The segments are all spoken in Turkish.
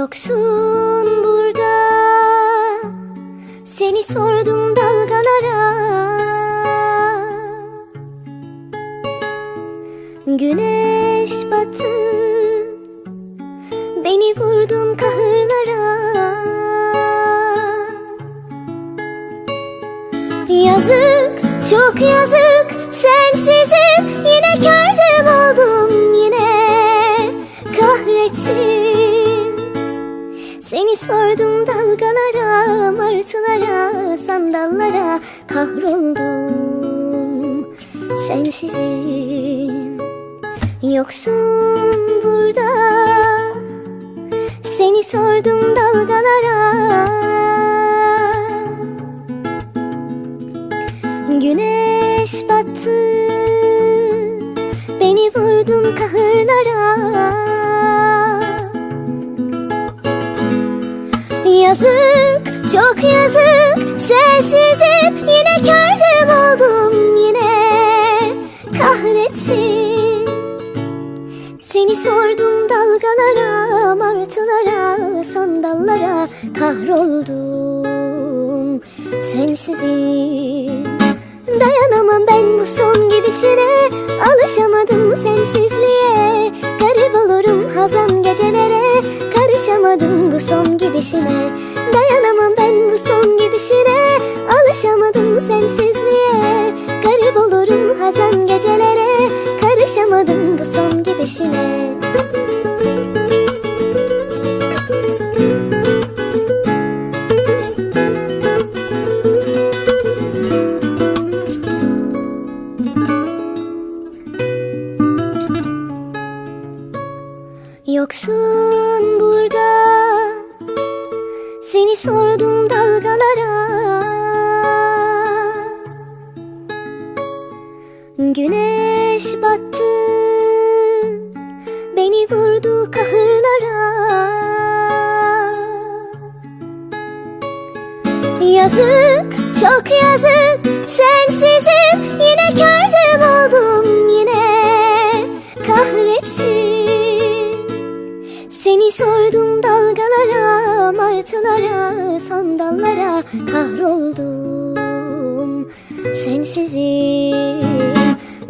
Yoksun burada. Seni sordum dalgalara. Güneş battı Beni vurdun kahırlara. Yazık, çok yazık Sensizim Seni sordum dalgalara, martılara, sandallara Kahroldum. Sensizim Yoksun burada. Seni sordum dalgalara. Güneş battı Beni vurdun kahırlara Seni sordum dalgalara Martılara sandallara Kahroldum. Sensizim. Dayanamam ben bu son gidişine Alışamadım sensizliğe. Garip olurum hazan gecelere Karışamadım bu son gidişine. Dayanamam ben bu son gidişine Alışamadım sensizliğe. Garip olurum hazan gecelere Karışamadım bu son gidişine Yoksun burada. Seni sordum dalgalara Yazık çok yazık. Sensizim yine kördüm oldum yine. Kahretsin. Seni sordum dalgalara Martılara sandallara Kahroldum. Sensizim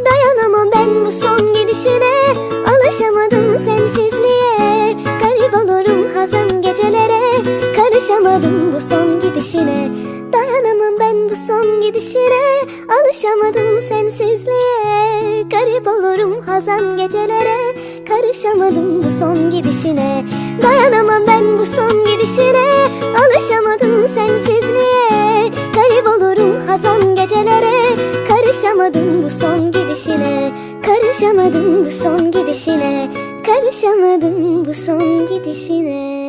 Dayanamam ben bu son gidişine. Alışamadım sensizliğe. Garip olurum hazan gecelere. Karışamadım bu son gidişine. Dayanamam ben bu son gidişine. Alışamadım sensizliğe. Garip olurum hazan gecelere. Karışamadım bu son gidişine. Dayanamam ben bu son gidişine. Alışamadım sensizliğe. Garip olurum hazan gecelere. Karışamadım bu son gidişine. Karışamadım bu son gidişine. Karışamadım bu son gidişine